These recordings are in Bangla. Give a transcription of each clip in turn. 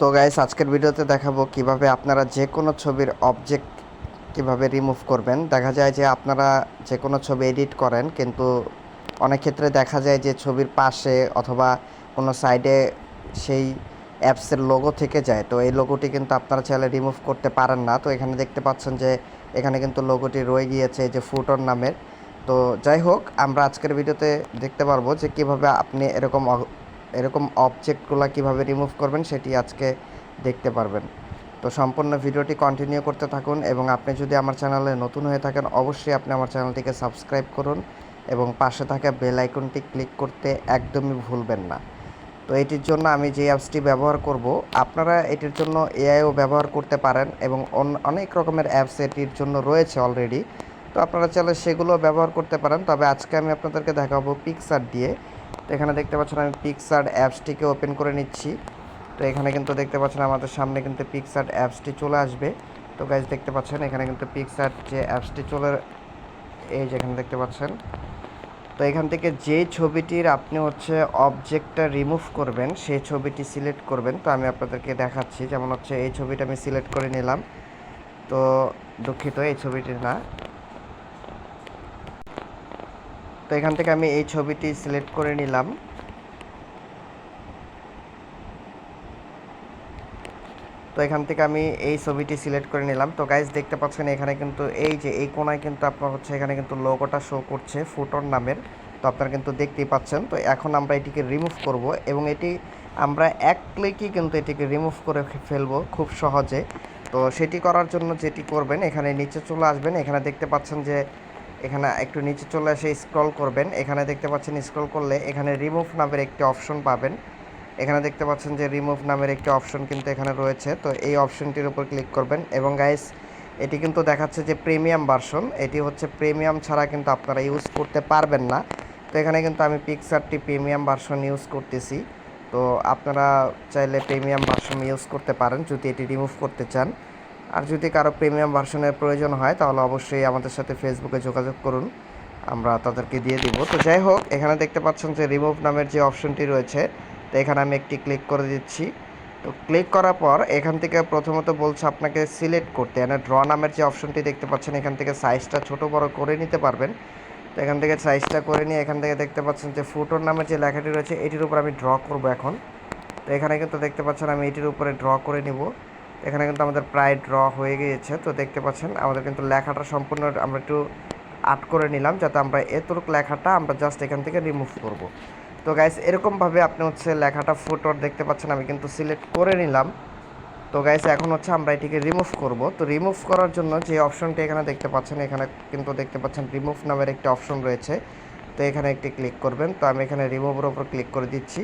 তো গাইস আজকের ভিডিওতে দেখাবো কীভাবে আপনারা যে কোনো ছবির অবজেক্ট কীভাবে রিমুভ করবেন। দেখা যায় যে আপনারা যে কোনো ছবি এডিট করেন, কিন্তু অনেক ক্ষেত্রে দেখা যায় যে ছবির পাশে অথবা কোনো সাইডে সেই অ্যাপসের লোগো থেকে যায়। তো এই লোগোটি কিন্তু আপনারা চাইলে রিমুভ করতে পারেন না। তো এখানে দেখতে পাচ্ছেন যে এখানে কিন্তু লোগোটি রয়ে গিয়েছে যে ফুটন নামের। তো যাই হোক, আমরা আজকের ভিডিওতে দেখতে পারব যে কীভাবে আপনি এরকম এরকম অবজেক্টগুলো কীভাবে রিমুভ করবেন সেটি আজকে দেখতে পারবেন। তো সম্পূর্ণ ভিডিওটি কন্টিনিউ করতে থাকুন এবং আপনি যদি আমার চ্যানেলে নতুন হয়ে থাকেন, অবশ্যই আপনি আমার চ্যানেলটিকে সাবস্ক্রাইব করুন এবং পাশে থাকা বেল আইকনটি ক্লিক করতে একদমই ভুলবেন না। তো এটির জন্য আমি যে অ্যাপসটি ব্যবহার করব, আপনারা এটির জন্য এআইও ব্যবহার করতে পারেন এবং অন- অনেক রকমের অ্যাপস এটির জন্য রয়েছে অলরেডি তো আপনারা চাইলে সেগুলো ব্যবহার করতে পারেন। তবে আজকে আমি আপনাদেরকে দেখাবো পিকসার দিয়ে তো এখানে দেখতে পাচ্ছেন আমি পিকসার অ্যাপসটিকে ওপেন করে নিচ্ছি। তো এখানে কিন্তু দেখতে পাচ্ছেন আমাদের সামনে কিন্তু পিকসার অ্যাপসটি চলে আসবে। তো গাইজ দেখতে পাচ্ছেন এখানে কিন্তু পিকসার যে অ্যাপসটি চলে এই যেখানে দেখতে পাচ্ছেন। তো এখান থেকে যে ছবিটির আপনি হচ্ছে অবজেক্টটা রিমুভ করবেন সেই ছবিটি সিলেক্ট করবেন। তো আমি আপনাদেরকে দেখাচ্ছি, যেমন হচ্ছে এই ছবিটা আমি সিলেক্ট করে নিলাম। তো দুঃখিত, এই ছবিটি না। তো এখান থেকে আমি এই ছবিটি সিলেক্ট করে নিলাম। তো এখান থেকে আমি এই ছবিটি সিলেক্ট করে নিলাম। তো গাইজ দেখতে পাচ্ছেন এখানে কিন্তু এই যে এই কোনায় কিন্তু আপনার হচ্ছে এখানে কিন্তু লোগোটা শো করছে ফুটন নামের। তো আপনারা কিন্তু দেখতেই পাচ্ছেন। তো এখন আমরা এটিকে রিমুভ করব এবং এটি আমরা এক ক্লিকই কিন্তু এটিকে রিমুভ করে ফেলব খুব সহজে। তো সেটি করার জন্য যেটি করবেন, এখানে নিচে চলে আসবেন। এখানে দেখতে পাচ্ছেন যে এখানে একটু নিচে চলে এসে স্ক্রল করবেন। এখানে দেখতে পাচ্ছেন স্ক্রল করলে এখানে রিমুভ নামের একটি অপশন পাবেন। এখানে দেখতে পাচ্ছেন যে রিমুভ নামের একটি অপশন কিন্তু এখানে রয়েছে। তো এই অপশনটির উপর ক্লিক করবেন এবং গাইস এটি কিন্তু দেখাচ্ছে যে প্রিমিয়াম ভার্সন এটি হচ্ছে প্রিমিয়াম ছাড়া কিন্তু আপনারা ইউজ করতে পারবেন না। তো এখানে কিন্তু আমি পিকচারটি প্রিমিয়াম ভার্সন ইউজ করতেছি। তো আপনারা চাইলে প্রিমিয়াম ভার্সন ইউজ করতে পারেন যদি এটি রিমুভ করতে চান। আর যদি কারও প্রিমিয়াম ভার্সনের প্রয়োজন হয়, তাহলে অবশ্যই আমাদের সাথে ফেসবুকে যোগাযোগ করুন। আমরা তাদেরকে দিয়ে দিব। তো যাই হোক, এখানে দেখতে পাচ্ছেন যে রিমুভ নামের যে অপশনটি রয়েছে, তো এখানে আমি একটি ক্লিক করে দিচ্ছি। তো ক্লিক করার পর এখান থেকে প্রথমত বলছে আপনাকে সিলেক্ট করতে। মানে ড্র নামের যে অপশনটি দেখতে পাচ্ছেন, এখান থেকে সাইজটা ছোট বড় করে নিতে পারবেন। তো এখান থেকে সাইজটা করে নিয়ে এখান থেকে দেখতে পাচ্ছেন যে ফুটোর নামের যে লেখাটি রয়েছে, এটির উপর আমি ড্র করব এখন। তো এখানে কিন্তু দেখতে পাচ্ছেন আমি এটির উপরে ড্র করে নিব। এখানে কিন্তু আমাদের প্রায় ড্র হয়ে গিয়েছে। তো দেখতে পাচ্ছেন, আমাদের কিন্তু লেখাটা সম্পূর্ণ আমরা একটু আট করে নিলাম যাতে আমরা এতটুক লেখাটা আমরা জাস্ট এখান থেকে রিমুভ করব। তো গাইস এরকমভাবে আপনি হচ্ছে লেখাটা ফুটোর দেখতে পাচ্ছেন, আমি কিন্তু সিলেক্ট করে নিলাম। তো গাইস এখন হচ্ছে আমরা এটিকে রিমুভ করব। তো রিমুভ করার জন্য যে অপশনটি এখানে দেখতে পাচ্ছেন, এখানে কিন্তু দেখতে পাচ্ছেন রিমুভ নামের একটি অপশন রয়েছে। তো এখানে একটি ক্লিক করবেন। তো আমি এখানে রিমুভের ওপর ক্লিক করে দিচ্ছি।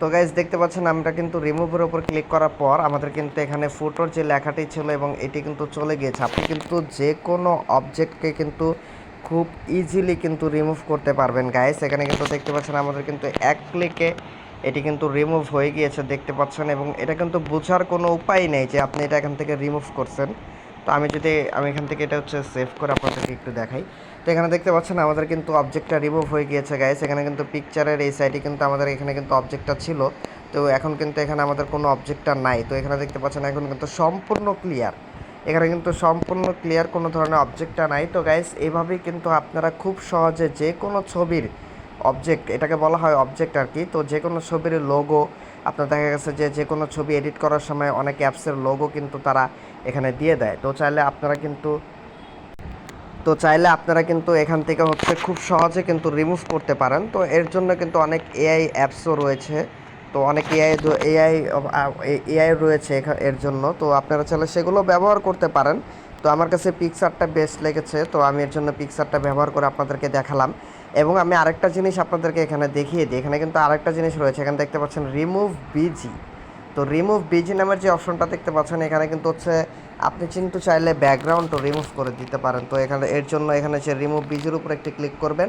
তো গাইজ দেখতে পাচ্ছেন আমরা কিন্তু রিমুভের উপর ক্লিক করার পর আমাদের কিন্তু এখানে ফটোর যে লেখাটি ছিল এবং এটি কিন্তু চলে গিয়েছে। আপনি কিন্তু যে কোনো অবজেক্টকে কিন্তু খুব ইজিলি কিন্তু রিমুভ করতে পারবেন গাইস এখানে কিন্তু দেখতে পাচ্ছেন আমাদের কিন্তু এক ক্লিকে এটি কিন্তু রিমুভ হয়ে গিয়েছে, দেখতে পাচ্ছেন। এবং এটা কিন্তু বোঝার কোনো উপায় নেই যে আপনি এটা এখান থেকে রিমুভ করছেন। আমি যদি, আমি এখান থেকে এটা হচ্ছে সেভ করে আপনাদেরকে একটু দেখাই। তো এখানে দেখতে পাচ্ছেন আমাদের কিন্তু অবজেক্টটা রিমুভ হয়ে গিয়েছে গাইস এখানে কিন্তু পিকচারের এই সাইডে কিন্তু আমাদের এখানে কিন্তু অবজেক্টটা ছিল। তো এখন কিন্তু এখানে আমাদের কোনো অবজেক্টটা নাই। তো এখানে দেখতে পাচ্ছেন এখন কিন্তু সম্পূর্ণ ক্লিয়ার এখানে কিন্তু সম্পূর্ণ ক্লিয়ার কোনো ধরনের অবজেক্টটা নাই। তো গাইস এভাবেই কিন্তু আপনারা খুব সহজে যে কোনো ছবির অবজেক্ট এটাকে বলা হয় অবজেক্ট আর কি তো যে কোনো ছবির লোগো আপনার দেখা গেছে যে যে কোনো ছবি এডিট করার সময় অনেক অ্যাপসের লোগো কিন্তু তারা এখানে দিয়ে দেয়। তো চাইলে আপনারা কিন্তু, তো চাইলে আপনারা কিন্তু এখান থেকে হচ্ছে খুব সহজে কিন্তু রিমুভ করতে পারেন। তো এর জন্য কিন্তু অনেক এআই অ্যাপসও রয়েছে। তো অনেক এআই এআই এআই রয়েছে এর জন্য। তো আপনারা চাইলে সেগুলো ব্যবহার করতে পারেন। তো আমার কাছে পিকচারটা বেস্ট লেগেছে। তো আমি এর জন্য পিকচারটা ব্যবহার করে আপনাদেরকে দেখালাম। এবং আমি আরেকটা জিনিস আপনাদেরকে এখানে দেখিয়ে দিই। এখানে কিন্তু আরেকটা জিনিস রয়েছে। এখানে দেখতে পাচ্ছেন রিমুভ বিজি তো রিমুভ বিজি নামের যে অপশনটা দেখতে পাচ্ছেন, এখানে কিন্তু হচ্ছে আপনি কিন্তু চাইলে ব্যাকগ্রাউন্ডও রিমুভ করে দিতে পারেন। তো এখানে এর জন্য এখানে যে রিমুভ বিজির উপর একটি ক্লিক করবেন।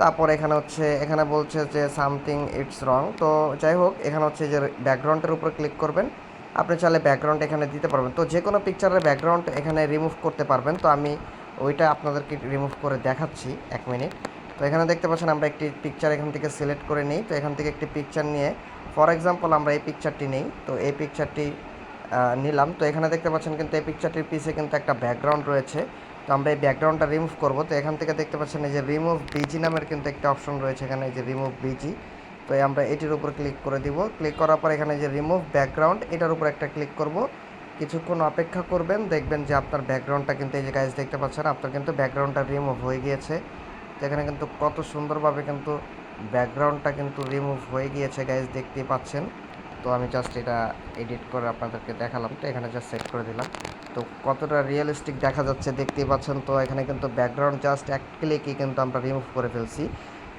তারপর এখানে হচ্ছে, এখানে বলছে যে সামথিং ইটস রং তো যাই হোক, এখানে হচ্ছে যে ব্যাকগ্রাউন্ডের উপর ক্লিক করবেন। আপনি চাইলে ব্যাকগ্রাউন্ড এখানে দিতে পারবেন। তো যে কোনো পিকচারের ব্যাকগ্রাউন্ড এখানে রিমুভ করতে পারবেন। তো আমি ওইটা আপনাদেরকে রিমুভ করে দেখাচ্ছি। এক মিনিট তো এখানে দেখতে পাচ্ছেন আমরা একটি পিকচার এখান থেকে সিলেক্ট করে নিই। তো এখান থেকে একটি পিকচার নিয়ে ফর এক্সাম্পল আমরা এই পিকচারটি নিই। তো এই পিকচারটি নিলাম। তো এখানে দেখতে পাচ্ছেন কিন্তু এই পিকচারটির পিছে কিন্তু একটা ব্যাকগ্রাউন্ড রয়েছে। তো আমরা এই ব্যাকগ্রাউন্ডটা রিমুভ করব। তো এখান থেকে দেখতে পাচ্ছেন এই যে রিমুভ বিজি নামের কিন্তু একটা অপশন রয়েছে এখানে, এই যে রিমুভ বিজি তো আমরা এটির উপর ক্লিক করে দিব। ক্লিক করার পর এখানে যে রিমুভ ব্যাকগ্রাউন্ড এটার উপর একটা ক্লিক করব। কিছুক্ষণ অপেক্ষা করবেন, দেখবেন যে আপনার ব্যাকগ্রাউন্ডটা কিন্তু এই যে গাইজ দেখতে পাচ্ছেন, আপনার কিন্তু ব্যাকগ্রাউন্ডটা রিমুভ হয়ে গিয়েছে। তো এখানে কিন্তু কত সুন্দরভাবে কিন্তু ব্যাকগ্রাউন্ডটা কিন্তু রিমুভ হয়ে গিয়েছে গাইজ দেখতেই পাচ্ছেন। তো আমি জাস্ট এটা এডিট করে আপনাদেরকে দেখালাম। তো এখানে জাস্ট সেট করে দিলাম। তো কতটা রিয়েলিস্টিক দেখা যাচ্ছে দেখতেই পাচ্ছেন। তো এখানে কিন্তু ব্যাকগ্রাউন্ড জাস্ট এক ক্লিকই কিন্তু আমরা রিমুভ করে ফেলছি।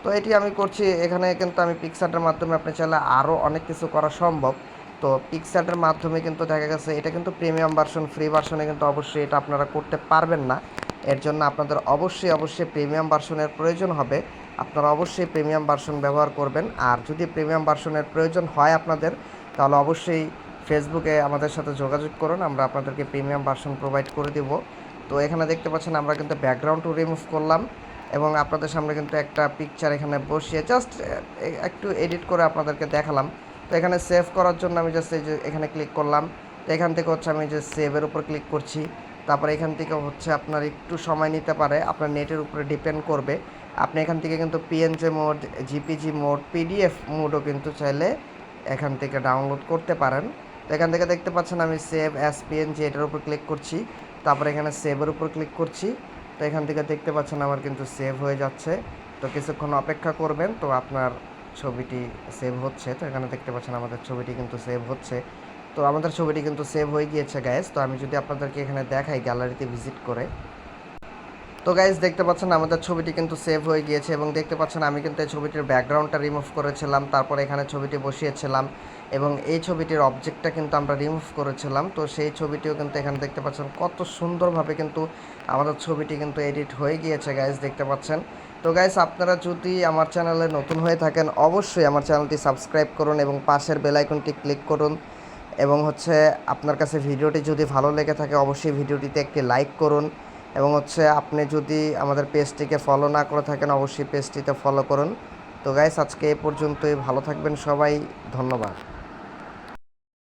তো এটি আমি করছি, এখানে কিন্তু আমি পিকসার্টের মাধ্যমে আপনি চাইলে আরও অনেক কিছু করা সম্ভব। তো পিকসার্টের মাধ্যমে কিন্তু দেখা গেছে, এটা কিন্তু প্রিমিয়াম ভার্সন ফ্রি ভার্সনে কিন্তু অবশ্যই এটা আপনারা করতে পারবেন না। এর জন্য আপনাদের অবশ্যই অবশ্যই প্রিমিয়াম ভার্সনের প্রয়োজন হবে। আপনারা অবশ্যই প্রিমিয়াম ভার্সন ব্যবহার করবেন। আর যদি প্রিমিয়াম ভার্সনের প্রয়োজন হয় আপনাদের, তাহলে অবশ্যই ফেসবুকে আমাদের সাথে যোগাযোগ করুন। আমরা আপনাদেরকে প্রিমিয়াম ভার্সন প্রোভাইড করে দেব। তো এখানে দেখতে পাচ্ছেন, আমরা কিন্তু ব্যাকগ্রাউন্ডও রিমুভ করলাম এবং আপনাদের সামনে কিন্তু একটা পিকচার এখানে বসিয়ে জাস্ট একটু এডিট করে আপনাদেরকে দেখালাম। তো এখানে সেভ করার জন্য আমি জাস্ট এই যে এখানে ক্লিক করলাম। তো এখান থেকে হচ্ছে আমি যে সেভের উপর ক্লিক করছি। তারপরে এখান থেকে হচ্ছে আপনার একটু সময় নিতে পারে, আপনার নেটের উপরে ডিপেন্ড করবে। আপনি এখান থেকে কিন্তু PNG mode JPG mode PDF মোডও কিন্তু চাইলে এখান থেকে ডাউনলোড করতে পারেন। তো এখান থেকে দেখতে পাচ্ছেন আমি সেভ অ্যাস পিএনজি এটার উপর ক্লিক করছি। তারপরে এখানে সেভের উপর ক্লিক করছি। তো এখান থেকে দেখতে পাচ্ছেন আমার কিন্তু সেভ হয়ে যাচ্ছে। তো কিছুক্ষণ অপেক্ষা করবেন, তো আপনার ছবিটি সেভ হচ্ছে। তো এখানে দেখতে পাচ্ছেন আমাদের ছবিটি কিন্তু সেভ হচ্ছে। তো আমাদের ছবিটি কিন্তু সেভ হয়ে গিয়েছে গ্যাস তো আমি যদি আপনাদেরকে এখানে দেখাই গ্যালারিতে ভিজিট করে। তো গাইজ দেখতে পাচ্ছেন আমাদের ছবিটি কিন্তু সেভ হয়ে গিয়েছে এবং দেখতে পাচ্ছেন আমি কিন্তু এই ছবিটির ব্যাকগ্রাউন্ডটা রিমুভ করেছিলাম, তারপর এখানে ছবিটি বসিয়েছিলাম এবং এই ছবিটির অবজেক্টটা কিন্তু আমরা রিমুভ করেছিলাম। তো সেই ছবিটিও কিন্তু এখানে দেখতে পাচ্ছেন কত সুন্দরভাবে কিন্তু আমাদের ছবিটি কিন্তু এডিট হয়ে গিয়েছে গাইজ দেখতে পাচ্ছেন। তো গাইজ আপনারা যদি আমার চ্যানেলে নতুন হয়ে থাকেন, অবশ্যই আমার চ্যানেলটি সাবস্ক্রাইব করুন এবং পাশের বেল আইকনটি ক্লিক করুন। এবং হচ্ছে আপনার কাছে ভিডিওটি যদি ভালো লেগে থাকে, অবশ্যই ভিডিওটিতে একটি লাইক করুন এবং হচ্ছে আপনি যদি আমাদের পেজটিকে ফলো না করে থাকেন, অবশ্যই পেজটিতে ফলো করুন। তো গাইস আজকে এ পর্যন্তই। ভালো থাকবেন সবাই। ধন্যবাদ।